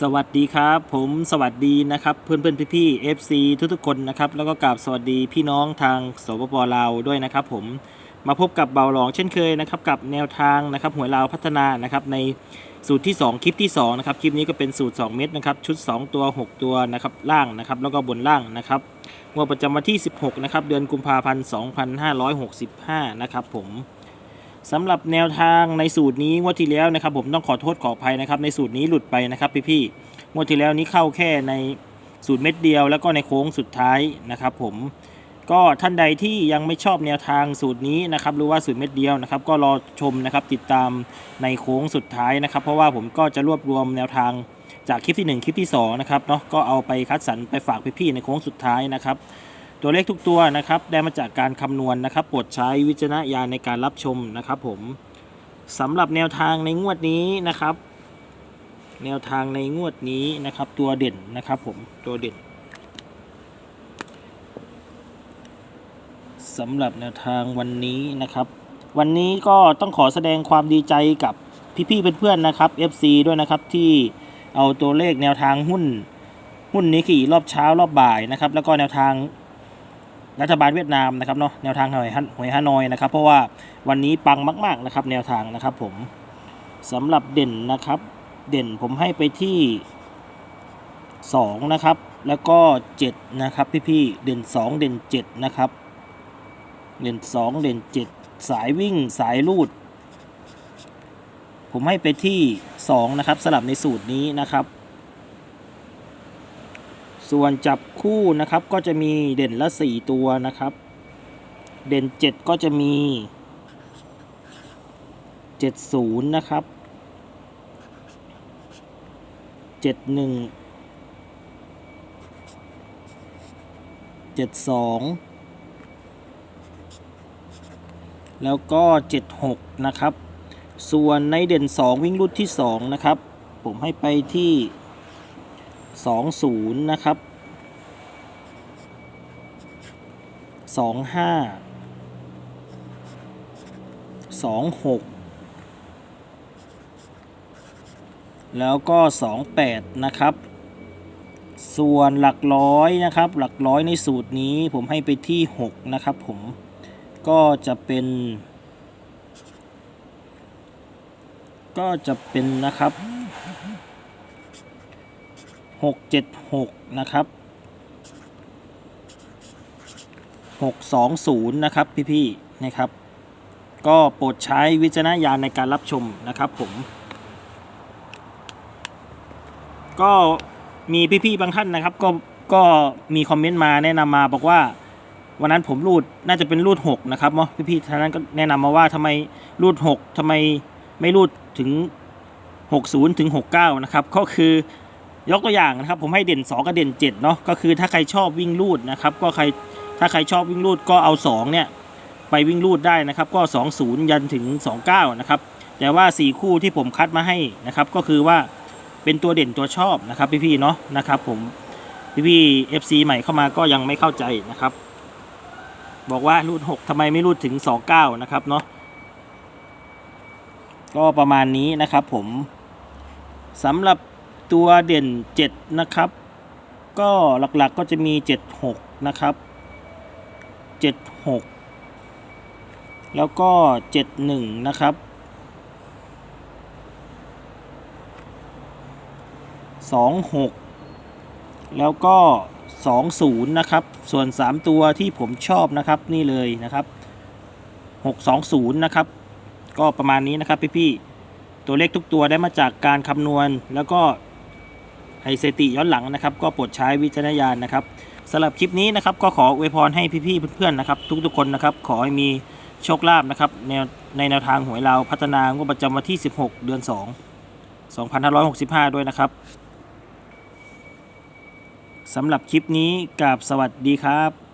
สวัสดีครับ ผมสวัสดีนะครับ เพื่อนเพื่อนพี่พี่ๆ FC ทุกๆคนนะครับ แล้วก็กราบสวัสดีพี่น้องทางสปปลาวด้วยนะครับ ผมมาพบกับเบาหลองเช่นเคยนะครับ กับแนวทางนะครับหวยลาวพัฒนานะครับในสูตรที่ 2 คลิปที่2นะครับคลิปนี้ก็เป็นสูตร 2 เม็ดนะครับชุด 2 ตัว 6 ตัวนะครับล่างนะครับ แล้วก็บนล่างนะครับงวดประจำวันที่ 16 นะครับ เดือนกุมภาพันธ์ 2565 นะครับผม สำหรับแนวทางในสูตรนี้งวดที่แล้วนะครับ ผมต้องขอโทษขออภัยนะครับ ในสูตรนี้หลุดไปนะครับพี่ๆงวดที่แล้วนี้เข้าแค่ในสูตรเม็ดเดียว แล้วก็ในโค้งสุดท้ายนะครับ ผมก็ท่านใดที่ยังไม่ชอบแนวทางสูตรนี้นะครับหรือว่าสูตรเม็ดเดียวนะครับ ก็รอชมนะครับติดตามในโค้งสุดท้ายนะครับ เพราะว่าผมก็จะรวบรวมแนวทางจากคลิปที่หนึ่งคลิปที่สองนะครับเนาะก็เอาไปคัดสรรไปฝากพี่ๆในโค้งสุดท้ายนะครับ ตัวเลขทุกตัวนะครับได้มาจากการคำนวณนะครับโปรดใช้วิจารณญาณในการรับชมนะครับผมสำหรับแนวทางในงวดนี้นะครับ แนวทางในงวดนี้นะครับ ตัวเด่นนะครับผมตัวเด่นสำหรับแนวทางวันนี้นะครับ วันนี้ก็ต้องขอแสดงความดีใจกับพี่ๆเพื่อนๆนะครับ FC ด้วยนะครับที่เอาตัวเลขแนวทางหุ้น หุ้นนี้ขี่รอบเช้ารอบบ่ายนะครับ แล้วก็แนวทาง รัฐบาลเวียดนามนะครับเนาะแนวทางหวยฮันหวยฮานอยนะครับ เพราะว่าวันนี้ปังมากๆนะครับ แนวทางนะครับผมสำหรับเด่นนะครับ เด่นผมให้ไปที่2นะครับแล้วก็7นะครับพี่ๆเด่น 2 เด่น7นะครับเด่น 2 เด่น 7 สายวิ่งสายลูด ผมให้ไปที่ 2 นะครับสลับในสูตรนี้นะครับ ส่วนจับคู่นะครับก็จะมีเด่นละ 4 ตัวนะครับ เด่น 7 ก็จะมี 70 นะครับ 71 72 แล้วก็ 76 นะครับ ส่วนในเด่น 2 วิ่งรุ่นที่ 2 นะครับ ผมให้ไปที่ สองศูนย์นะครับสองห้าสองหกแล้วก็สองแปดนะครับ ส่วนหลักร้อยนะครับ หลักร้อยในสูตรนี้ผมให้ไปที่หกนะครับผม ก็จะเป็น ก็จะเป็นนะครับ หกเจ็ดหกนะครับหกสองศูนย์นะครับพี่ๆนะครับ ก็โปรดใช้วิจารณญาณในการรับชมนะครับผม ก็มีพี่ๆบางท่านนะครับ ก็ก็มีคอมเมนต์มาแนะนำมาบอกว่าวันนั้นผมรูดน่าจะเป็นรูดหกนะครับเนาะพี่ๆท่านนั้นก็แนะนำมาว่าทำไมรูดหกทำไมไม่รูดถึงหกศูนย์ถึงหกเก้านะครับก็คือ ยกตัวอย่างนะครับผมให้เด่น 2 กับเด่น7เนาะก็คือถ้าใครชอบวิ่งลูดนะครับก็ใครถ้าใครชอบวิ่งลูดก็เอา 2 เนี่ย ไปวิ่งลูดได้นะครับก็ 20 ยันถึง 29 นะครับ แต่ว่า 4 คู่ที่ผมคัดมาให้นะครับ ก็คือว่าเป็นตัวเด่นตัวชอบนะครับพี่ๆเนาะนะครับผมพี่ๆ FC ใหม่เข้ามาก็ยังไม่เข้าใจนะครับ บอกว่ารูด6ทำไมไม่รูดถึง 29 นะครับเนาะก็ประมาณนี้นะครับผมสำหรับ ตัวเด่น 7 นะครับ ก็หลักๆก็จะมี 76 นะครับ 76 แล้วก็ 71 นะครับ 26 แล้วก็ 20 นะครับ ส่วน 3 ตัวที่ผมชอบนะครับนี่เลยนะครับ 620 นะครับ ก็ประมาณนี้นะครับพี่ๆตัวเลขทุกตัวได้มาจากการคำนวณแล้วก็ ไอเซติย้อนหลังนะครับ ก็โปรดใช้วิจารณญาณนะครับสำหรับคลิปนี้นะครับก็ขออวยพรให้พี่ๆเพื่อนๆนะครับ ทุกๆคนนะครับขอให้มีโชคลาภนะครับในในแนวทางหวยเราวพัฒนางวดประจำวันที่ 16 เดือน 2 2565 ด้วยนะครับสำหรับคลิปนี้กับสวัสดีครับ